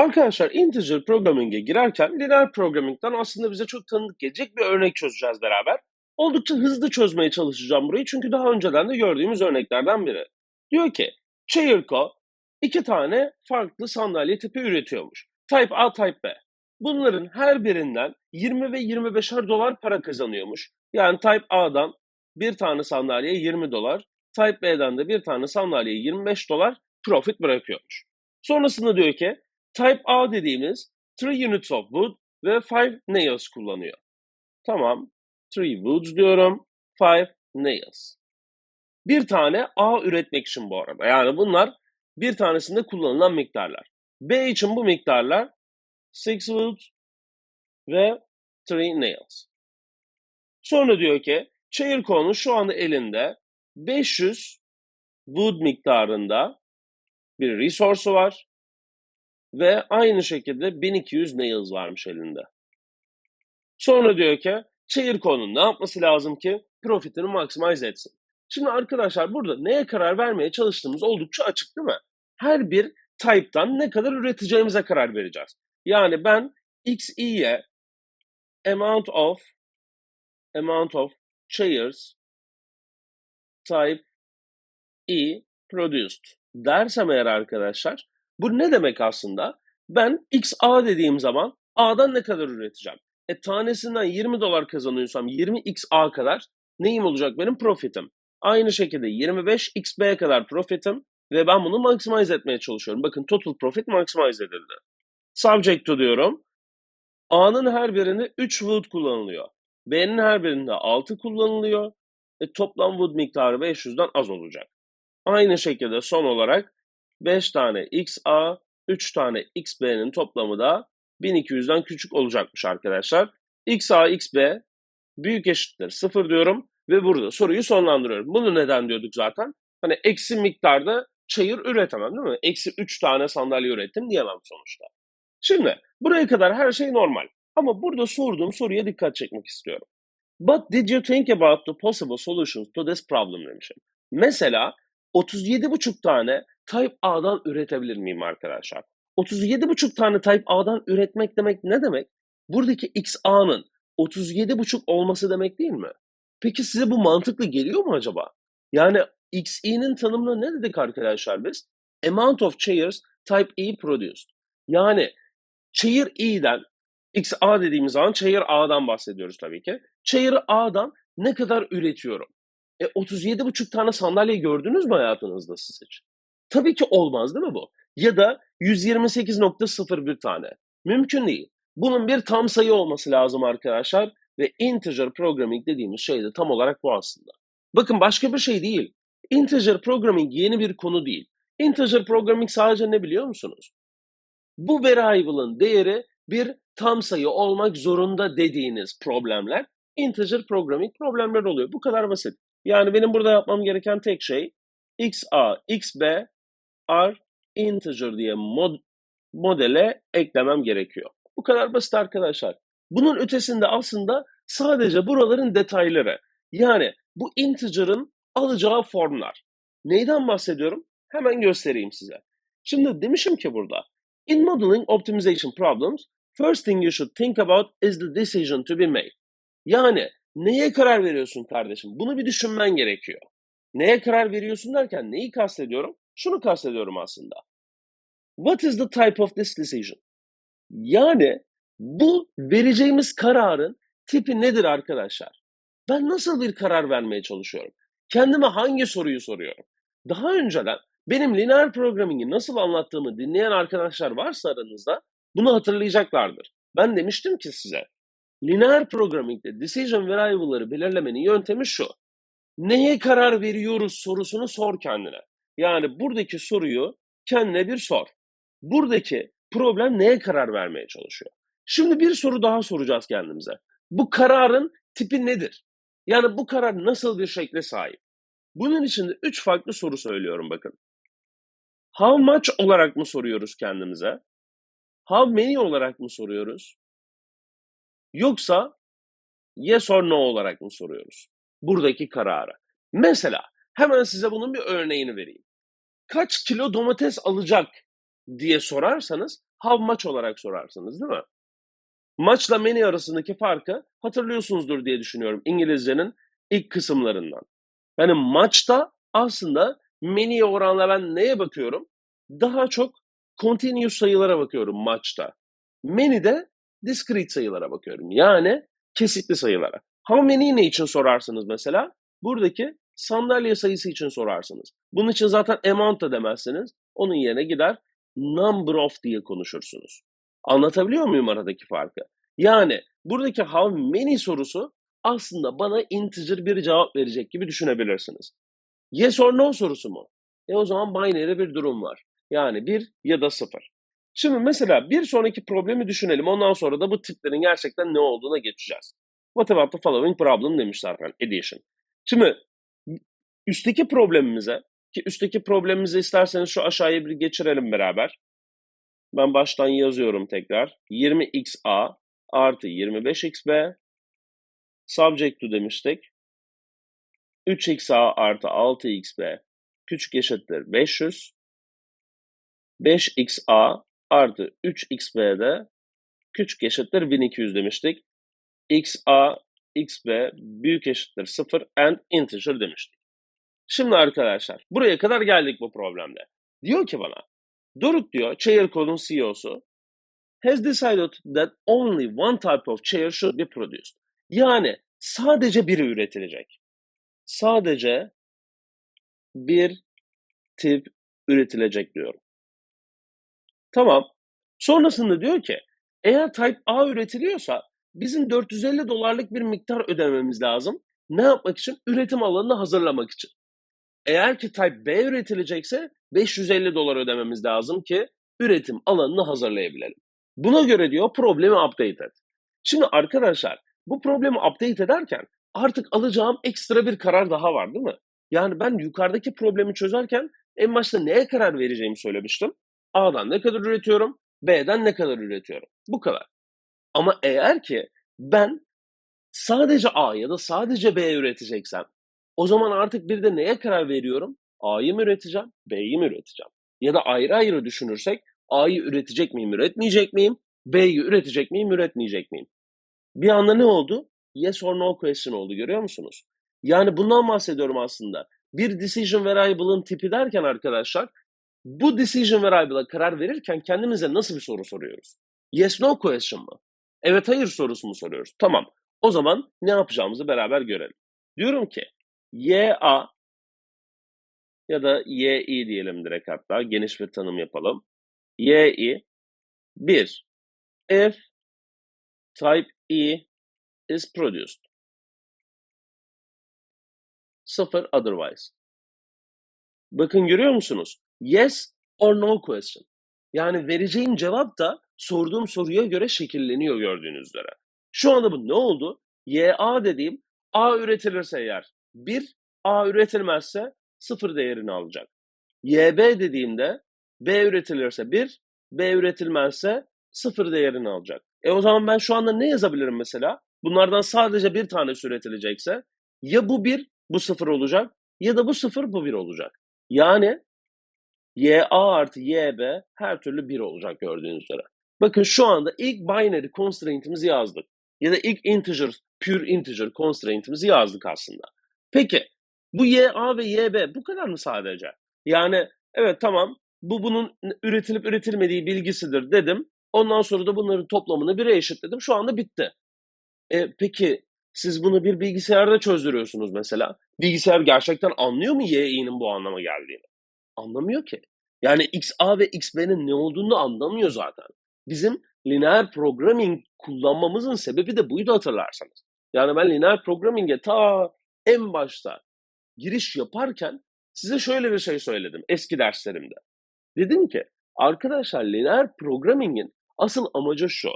Arkadaşlar integer programming'e girerken linear programming'den aslında bize çok tanıdık gelecek bir örnek çözeceğiz beraber. Oldukça hızlı çözmeye çalışacağım burayı çünkü daha önceden de gördüğümüz örneklerden biri. Diyor ki Chairco iki tane farklı sandalye tipi üretiyormuş. Type A, Type B. Bunların her birinden 20 ve 25'er dolar para kazanıyormuş. Yani Type A'dan bir tane sandalye 20 dolar, Type B'den de bir tane sandalye 25 dolar profit bırakıyormuş. Sonrasında diyor ki Type A dediğimiz 3 units of wood ve 5 nails kullanıyor. Tamam. 3 woods diyorum. 5 nails. Bir tane A üretmek için bu arada. Yani bunlar bir tanesinde kullanılan miktarlar. B için bu miktarlar 6 woods ve 3 nails. Sonra diyor ki Chairco'nun şu anda elinde 500 wood miktarında bir resource'u var. Ve aynı şekilde 1200 nails varmış elinde. Sonra diyor ki Chairco'nun ne yapması lazım ki profitini maximize etsin. Şimdi arkadaşlar burada neye karar vermeye çalıştığımız oldukça açık değil mi? Her bir type'dan ne kadar üreteceğimize karar vereceğiz. Yani ben XE'ye amount of amount of chairs type E produced dersem eğer arkadaşlar bu ne demek aslında? Ben XA dediğim zaman A'dan ne kadar üreteceğim? E tanesinden 20 dolar kazanıyorsam 20 XA kadar neyim olacak benim profitim? Aynı şekilde 25 XB kadar profitim ve ben bunu maximize etmeye çalışıyorum. Bakın total profit maximize edildi. Subject diyorum. A'nın her birinde 3 wood kullanılıyor. B'nin her birinde 6 kullanılıyor. E, toplam wood miktarı 500'den az olacak. Aynı şekilde son olarak 5 tane XA, 3 tane XB'nin toplamı da 1200'den küçük olacakmış arkadaşlar. XA, XB büyük eşittir 0 diyorum ve burada soruyu sonlandırıyorum. Bunu neden diyorduk zaten? Hani eksi miktarda çayır üretemem değil mi? Eksi 3 tane sandalye ürettim diyemem sonuçta. Şimdi buraya kadar her şey normal. Ama burada sorduğum soruya dikkat çekmek istiyorum. But did you think about the possible solutions to this problem demişim. Mesela 37,5 tane Type A'dan üretebilir miyim arkadaşlar? 37,5 tane Type A'dan üretmek demek ne demek? Buradaki XA'nın 37,5 olması demek değil mi? Peki size bu mantıklı geliyor mu acaba? Yani XE'nin tanımını ne dedik arkadaşlar biz? Amount of chairs type E produced. Yani chair E'den XA dediğimiz zaman chair A'dan bahsediyoruz tabii ki. Chair A'dan ne kadar üretiyorum? E 37,5 tane sandalye gördünüz mü hayatınızda siz hiç? Tabii ki olmaz değil mi bu? Ya da 128.01 tane. Mümkün değil. Bunun bir tam sayı olması lazım arkadaşlar ve integer programming dediğimiz şey de tam olarak bu aslında. Bakın başka bir şey değil. Integer programming yeni bir konu değil. Integer programming sadece ne biliyor musunuz? Bu variable'ın değeri bir tam sayı olmak zorunda dediğiniz problemler integer programming problemler oluyor. Bu kadar basit. Yani benim burada yapmam gereken tek şey xa, xb are integer diye mod, modele eklemem gerekiyor. Bu kadar basit arkadaşlar. Bunun ötesinde aslında sadece buraların detayları. Yani bu integer'ın alacağı formlar. Neyden bahsediyorum? Hemen göstereyim size. Şimdi demişim ki burada. In modeling optimization problems, first thing you should think about is the decision to be made. Yani neye karar veriyorsun kardeşim? Bunu bir düşünmen gerekiyor. Neye karar veriyorsun derken neyi kastediyorum? Şunu kastediyorum aslında. What is the type of this decision? Yani bu vereceğimiz kararın tipi nedir arkadaşlar? Ben nasıl bir karar vermeye çalışıyorum? Kendime hangi soruyu soruyorum? Daha önceden benim linear programming'i nasıl anlattığımı dinleyen arkadaşlar varsa aranızda bunu hatırlayacaklardır. Ben demiştim ki size linear programming'de decision variable'ları belirlemenin yöntemi şu. Neye karar veriyoruz sorusunu sor kendine. Yani buradaki soruyu kendine bir sor. Buradaki problem neye karar vermeye çalışıyor? Şimdi bir soru daha soracağız kendimize. Bu kararın tipi nedir? Yani bu karar nasıl bir şekle sahip? Bunun için de üç farklı soru söylüyorum bakın. How much olarak mı soruyoruz kendimize? How many olarak mı soruyoruz? Yoksa yes or no olarak mı soruyoruz? Buradaki kararı. Mesela hemen size bunun bir örneğini vereyim. Kaç kilo domates alacak diye sorarsanız how much olarak sorarsınız değil mi? Much'la many arasındaki farkı hatırlıyorsunuzdur diye düşünüyorum İngilizcenin ilk kısımlarından. Yani much'ta aslında many'ye oranla ben neye bakıyorum? Daha çok continuous sayılara bakıyorum much'ta. Many'de discrete sayılara bakıyorum. Yani kesitli sayılara. How many ne için sorarsınız mesela? Buradaki sandalye sayısı için sorarsınız. Bunun için zaten amount da demezsiniz. Onun yerine gider number of diye konuşursunuz. Anlatabiliyor muyum aradaki farkı? Yani buradaki how many sorusu aslında bana integer bir cevap verecek gibi düşünebilirsiniz. Yes or no sorusu mu? E o zaman binary bir durum var. Yani bir ya da sıfır. Şimdi mesela bir sonraki problemi düşünelim. Ondan sonra da bu tiplerin gerçekten ne olduğuna geçeceğiz. What about the following problem demiş zaten addition. Şimdi üstteki problemimize ki üstteki problemimizi isterseniz şu aşağıya bir geçirelim beraber. Ben baştan yazıyorum tekrar. 20xa artı 25xb subject to demiştik. 3xa artı 6xb küçük eşittir 500. 5xa artı 3xb de küçük eşittir 1200 demiştik. xa, xb büyük eşittir 0 and integer demiştik. Şimdi arkadaşlar buraya kadar geldik bu problemde. Diyor ki bana Doruk diyor Chair.com'un CEO'su has decided that only one type of chair should be produced. Yani sadece biri üretilecek. Sadece bir tip üretilecek diyorum. Tamam. Sonrasında diyor ki eğer Type A üretiliyorsa bizim 450 dolarlık bir miktar ödememiz lazım. Ne yapmak için? Üretim alanını hazırlamak için. Eğer ki Type B üretilecekse 550 dolar ödememiz lazım ki üretim alanını hazırlayabilelim. Buna göre diyor problemi update et. Şimdi arkadaşlar bu problemi update ederken artık alacağım ekstra bir karar daha var değil mi? Yani ben yukarıdaki problemi çözerken en başta neye karar vereceğimi söylemiştim. A'dan ne kadar üretiyorum, B'den ne kadar üretiyorum. Bu kadar. Ama eğer ki ben sadece A ya da sadece B üreteceksem o zaman artık bir de neye karar veriyorum? A'yı mı üreteceğim, B'yi mi üreteceğim? Ya da ayrı ayrı düşünürsek A'yı üretecek miyim, üretmeyecek miyim? B'yi üretecek miyim, üretmeyecek miyim? Bir anda ne oldu? Yes or no question oldu görüyor musunuz? Yani bundan bahsediyorum aslında. Bir decision variable'ın tipi derken arkadaşlar bu decision variable'a karar verirken kendimize nasıl bir soru soruyoruz? Yes no question mı? Evet hayır sorusu mu soruyoruz? Tamam. O zaman ne yapacağımızı beraber görelim. Diyorum ki YA ya da YI diyelim direkt hatta geniş bir tanım yapalım. YI 1. If type E is produced. 0 otherwise. Bakın görüyor musunuz? Yes or no question. Yani vereceğim cevap da sorduğum soruya göre şekilleniyor gördüğünüz üzere. Şu anda bu ne oldu? YA dediğim A üretilirse eğer 1, A üretilmezse 0 değerini alacak. YB dediğimde B üretilirse 1, B üretilmezse 0 değerini alacak. E o zaman ben şu anda ne yazabilirim mesela? Bunlardan sadece bir tane üretilecekse ya bu 1, bu 0 olacak ya da bu 0, bu 1 olacak. Yani YA artı YB her türlü 1 olacak gördüğünüz üzere. Bakın şu anda ilk binary constraint'imizi yazdık. Ya da ilk integer, pure integer constraint'imizi yazdık aslında. Peki bu YA ve YB bu kadar mı sadece? Yani evet tamam bu bunun üretilip üretilmediği bilgisidir dedim. Ondan sonra da bunların toplamını 1'e eşitledim. Şu anda bitti. E, peki siz bunu bir bilgisayarda çözdürüyorsunuz mesela. Bilgisayar gerçekten anlıyor mu YI'nin bu anlama geldiğini? Anlamıyor ki. Yani XA ve XB'nin ne olduğunu anlamıyor zaten. Bizim lineer programming kullanmamızın sebebi de buydu hatırlarsanız. Yani ben lineer programming'e ta en başta giriş yaparken size şöyle bir şey söyledim eski derslerimde. Dedim ki arkadaşlar lineer programming'in asıl amacı şu.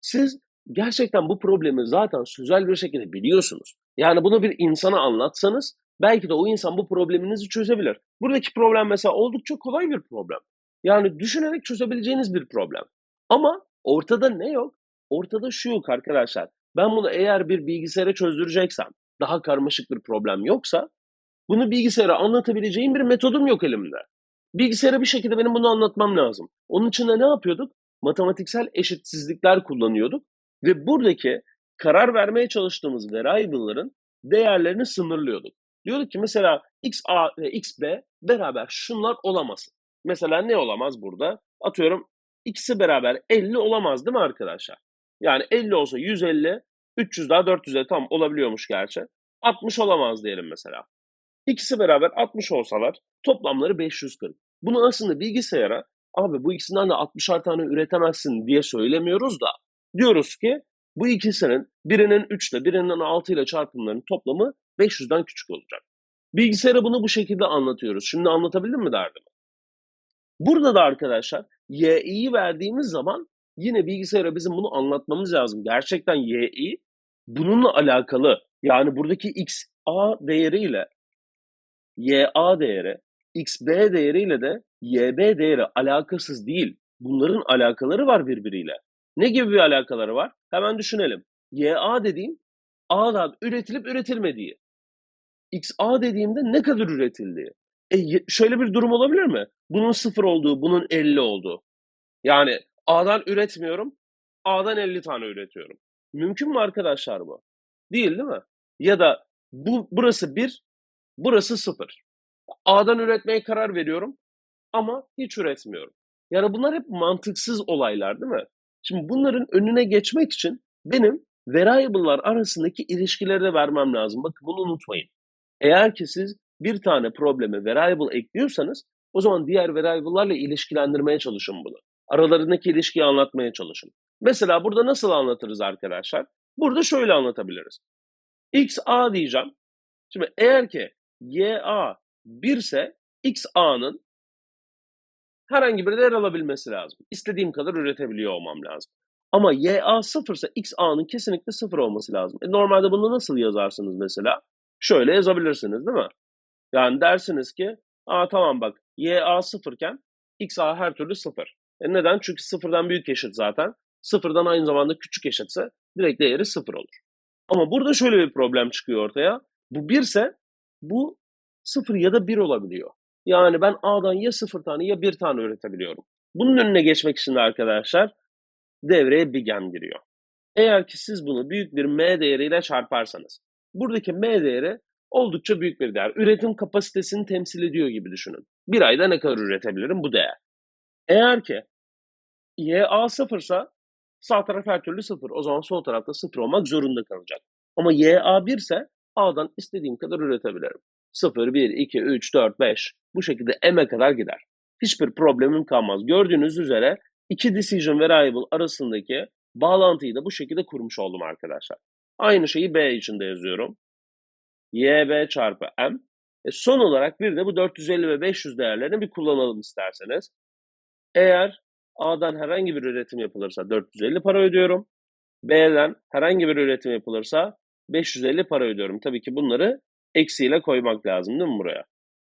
Siz gerçekten bu problemi zaten sözel bir şekilde biliyorsunuz. Yani bunu bir insana anlatsanız belki de o insan bu probleminizi çözebilir. Buradaki problem mesela oldukça kolay bir problem. Yani düşünerek çözebileceğiniz bir problem. Ama ortada ne yok? Ortada şu yok arkadaşlar. Ben bunu eğer bir bilgisayara çözdüreceksem, daha karmaşık bir problem yoksa bunu bilgisayara anlatabileceğim bir metodum yok elimde. Bilgisayara bir şekilde benim bunu anlatmam lazım. Onun için de ne yapıyorduk? matematiksel eşitsizlikler kullanıyorduk ve buradaki karar vermeye çalıştığımız variable'ların değerlerini sınırlıyorduk. Diyorduk ki mesela x a ve x b beraber şunlar olamaz. Mesela ne olamaz burada? Atıyorum ikisi beraber 50 olamaz değil mi arkadaşlar? Yani 50 olsa 150, 300 daha 400'e tam olabiliyormuş gerçi. 60 olamaz diyelim mesela. İkisi beraber 60 olsalar toplamları 540. Bunu aslında bilgisayara abi bu ikisinden de 60'ar tane üretemezsin diye söylemiyoruz da diyoruz ki bu ikisinin birinin 3 ile birinin 6 ile çarpımlarının toplamı 500'den küçük olacak. Bilgisayara bunu bu şekilde anlatıyoruz. Şimdi anlatabildim mi derdimi? Burada da arkadaşlar y'yi verdiğimiz zaman yine bilgisayara bizim bunu anlatmamız lazım. Gerçekten y'yi bununla alakalı yani buradaki x a değeriyle y a değeri x b değeriyle de y b değeri alakasız değil. Bunların alakaları var birbiriyle. Ne gibi bir alakaları var? Hemen düşünelim. Y a dediğim A'dan üretilip üretilmediği. X A dediğimde ne kadar üretildiği. E, şöyle bir durum olabilir mi? Bunun sıfır olduğu, bunun 50 olduğu. Yani A'dan üretmiyorum, A'dan 50 tane üretiyorum. Mümkün mü arkadaşlar bu? Değil değil mi? Ya da bu burası 1, burası 0. A'dan üretmeye karar veriyorum ama hiç üretmiyorum. Yani bunlar hep mantıksız olaylar değil mi? Şimdi bunların önüne geçmek için benim variable'lar arasındaki ilişkileri de vermem lazım. Bakın bunu unutmayın. Eğer ki siz bir tane probleme variable ekliyorsanız o zaman diğer variable'larla ilişkilendirmeye çalışın bunu. Aralarındaki ilişkiyi anlatmaya çalışın. Mesela burada nasıl anlatırız arkadaşlar? Burada şöyle anlatabiliriz. x a diyeceğim. Şimdi eğer ki y a 1 ise x a'nın herhangi bir değer alabilmesi lazım. İstediğim kadar üretebiliyor olmam lazım. Ama y a 0 ise x a'nın kesinlikle 0 olması lazım. E normalde bunu nasıl yazarsınız mesela? Şöyle yazabilirsiniz değil mi? Yani dersiniz ki aa tamam bak y a 0 iken x a her türlü 0. E neden? Çünkü sıfırdan büyük eşit zaten. Sıfırdan aynı zamanda küçük eşitse direkt değeri sıfır olur. Ama burada şöyle bir problem çıkıyor ortaya. Bu 1 ise bu 0 ya da 1 olabiliyor. Yani ben A'dan ya 0 tane ya 1 tane üretebiliyorum. Bunun önüne geçmek için de arkadaşlar devreye BigM giriyor. Eğer ki siz bunu büyük bir M değeriyle çarparsanız, buradaki M değeri oldukça büyük bir değer. Üretim kapasitesini temsil ediyor gibi düşünün. Bir ayda ne kadar üretebilirim bu değer. Eğer ki Y A sıfırsa sağ taraf her türlü sıfır. O zaman sol tarafta sıfır olmak zorunda kalacak. Ama Y A 1 ise A'dan istediğim kadar üretebilirim. 0, 1, 2, 3, 4, 5 bu şekilde M'e kadar gider. Hiçbir problemim kalmaz. Gördüğünüz üzere iki decision variable arasındaki bağlantıyı da bu şekilde kurmuş oldum arkadaşlar. Aynı şeyi B için de yazıyorum. YB çarpı M. E son olarak bir de bu 450 ve 500 değerlerini bir kullanalım isterseniz. Eğer A'dan herhangi bir üretim yapılırsa 450 para ödüyorum. B'den herhangi bir üretim yapılırsa 550 para ödüyorum. Tabii ki bunları eksiyle koymak lazım değil mi buraya?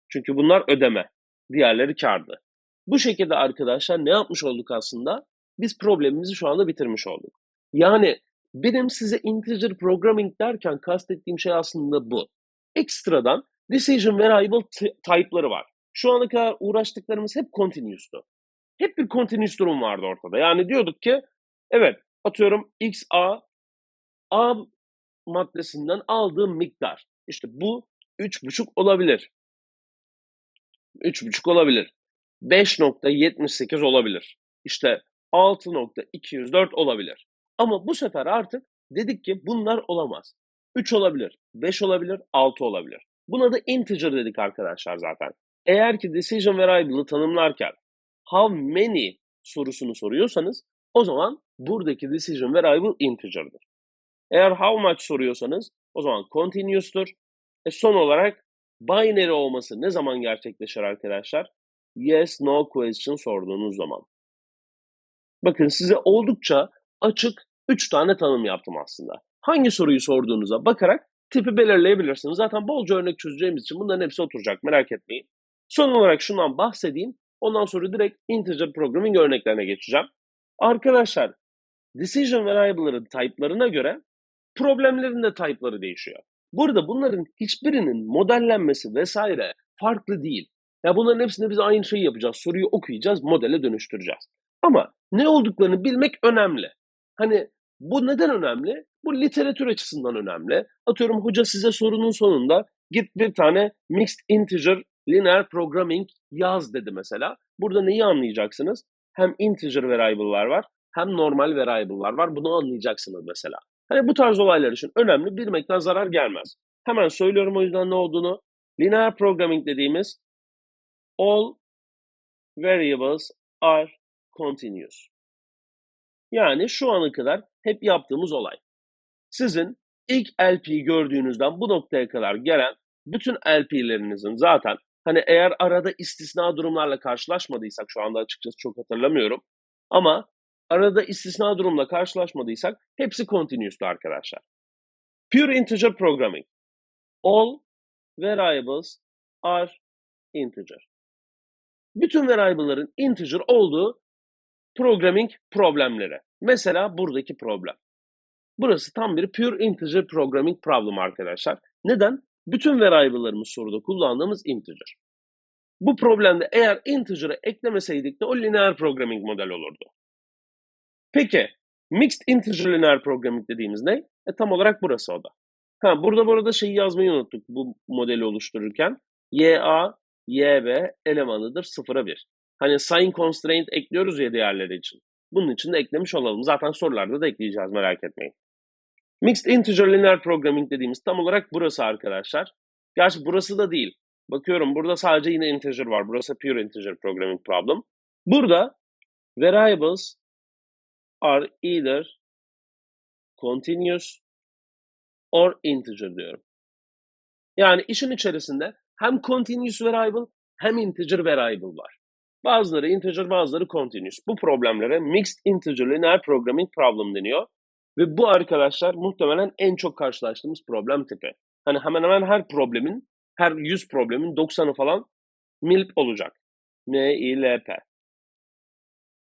Çünkü bunlar ödeme. Diğerleri kardı. Bu şekilde arkadaşlar ne yapmış olduk aslında? Biz problemimizi şu anda bitirmiş olduk. Yani benim size integer programming derken kastettiğim şey aslında bu. Ekstradan decision variable type'ları var. Şu ana kadar uğraştıklarımız hep continuous'tu. Hep bir continuous durum vardı ortada. Yani diyorduk ki evet atıyorum x a a maddesinden aldığım miktar. İşte bu 3,5 olabilir. 3,5 olabilir. 5.78 olabilir. İşte 6.204 olabilir. Ama bu sefer artık dedik ki bunlar olamaz. 3 olabilir, 5 olabilir, 6 olabilir. Buna da integer dedik arkadaşlar zaten. Eğer ki decision variable'ı tanımlarken how many sorusunu soruyorsanız o zaman buradaki decision variable integer'dır. Eğer how much soruyorsanız o zaman continuous'tur. E son olarak binary olması ne zaman gerçekleşir arkadaşlar? Yes, no question sorduğunuz zaman. Bakın size oldukça açık 3 tane tanım yaptım aslında. Hangi soruyu sorduğunuza bakarak tipi belirleyebilirsiniz. Zaten bolca örnek çözeceğimiz için bunların hepsi oturacak merak etmeyin. Son olarak şundan bahsedeyim. Ondan sonra direkt integer programming örneklerine geçeceğim. Arkadaşlar decision variable'ların type'larına göre problemlerin de type'ları değişiyor. Burada bunların hiçbirinin modellenmesi vesaire farklı değil. Ya bunların hepsinde biz aynı şeyi yapacağız. Soruyu okuyacağız, modele dönüştüreceğiz. Ama Ne olduklarını bilmek önemli. Hani bu neden önemli? Bu literatür açısından önemli. Atıyorum hoca size sorunun sonunda git bir tane mixed integer linear programming yaz dedi mesela. Burada neyi anlayacaksınız? Hem integer variable'lar var hem normal variable'lar var. Bunu anlayacaksınız mesela. Hani bu tarz olaylar için önemli bilmekten zarar gelmez. Hemen söylüyorum o yüzden ne olduğunu. Linear programming dediğimiz all variables are continuous. Yani şu ana kadar hep yaptığımız olay. Sizin ilk LP'yi gördüğünüzden bu noktaya kadar gelen bütün LP'lerinizin zaten hani eğer arada istisna durumlarla karşılaşmadıysak şu anda açıkçası çok hatırlamıyorum ama arada istisna durumla karşılaşmadıysak hepsi continuous'tu arkadaşlar. Pure integer programming. All variables are integer. Bütün variable'ların integer olduğu programming problemleri. Mesela buradaki problem. Burası tam bir pure integer programming problem arkadaşlar. Neden? Bütün variable'larımız soruda kullandığımız integer. Bu problemde eğer integer'ı eklemeseydik de o linear programming model olurdu. Peki, mixed integer linear programming dediğimiz ne? E, tam olarak burası o da. Ha, burada bu arada şeyi yazmayı unuttuk bu modeli oluştururken. YA, YB elemanıdır 0'a 1. Hani sign constraint ekliyoruz ya değerleri için. Bunun için de eklemiş olalım. Zaten sorularda da ekleyeceğiz merak etmeyin. Mixed Integer Linear Programming dediğimiz tam olarak burası arkadaşlar. Gerçi burası da değil. Bakıyorum burada sadece yine integer var. Burası pure integer programming problem. Burada variables are either continuous or integer diyorum. Yani işin içerisinde hem continuous variable hem integer variable var. Bazıları integer, bazıları continuous. Bu problemlere mixed integer linear programming problem deniyor. Ve bu arkadaşlar muhtemelen en çok karşılaştığımız problem tipi. Hani hemen hemen her problemin, her 100 problemin 90'ı falan MILP olacak. M-I-L-P.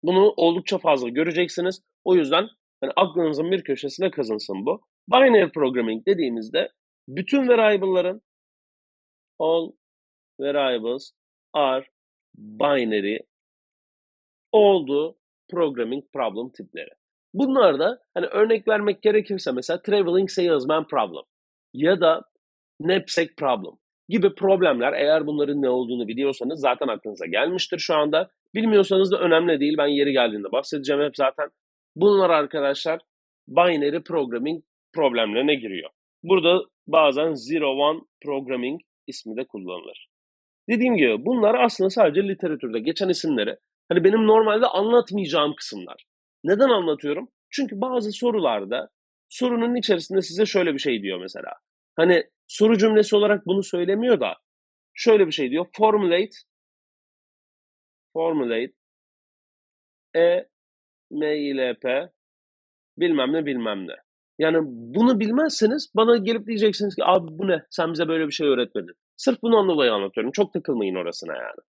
Bunu oldukça fazla göreceksiniz. O yüzden hani aklınızın bir köşesine kazınsın bu. Binary programming dediğimizde bütün variable'ların all variables are binary olduğu programming problem tipleri. Bunlar da hani örnek vermek gerekirse mesela traveling salesman problem ya da knapsack problem gibi problemler eğer bunların ne olduğunu biliyorsanız zaten aklınıza gelmiştir şu anda. Bilmiyorsanız da önemli değil. Ben yeri geldiğinde bahsedeceğim hep zaten. Bunlar arkadaşlar binary programming problemlerine giriyor. Burada bazen zero one programming ismi de kullanılır. Dediğim gibi bunlar aslında sadece literatürde geçen isimleri. Hani benim normalde anlatmayacağım kısımlar. Neden anlatıyorum? Çünkü bazı sorularda sorunun içerisinde size şöyle bir şey diyor mesela. Hani soru cümlesi olarak bunu söylemiyor da şöyle bir şey diyor. Formulate formulate e m ile p bilmem ne bilmem ne. Yani bunu bilmezseniz bana gelip diyeceksiniz ki abi bu ne? Sen bize böyle bir şey öğretmedin. Sırf bundan dolayı anlatıyorum. Çok takılmayın orasına yani.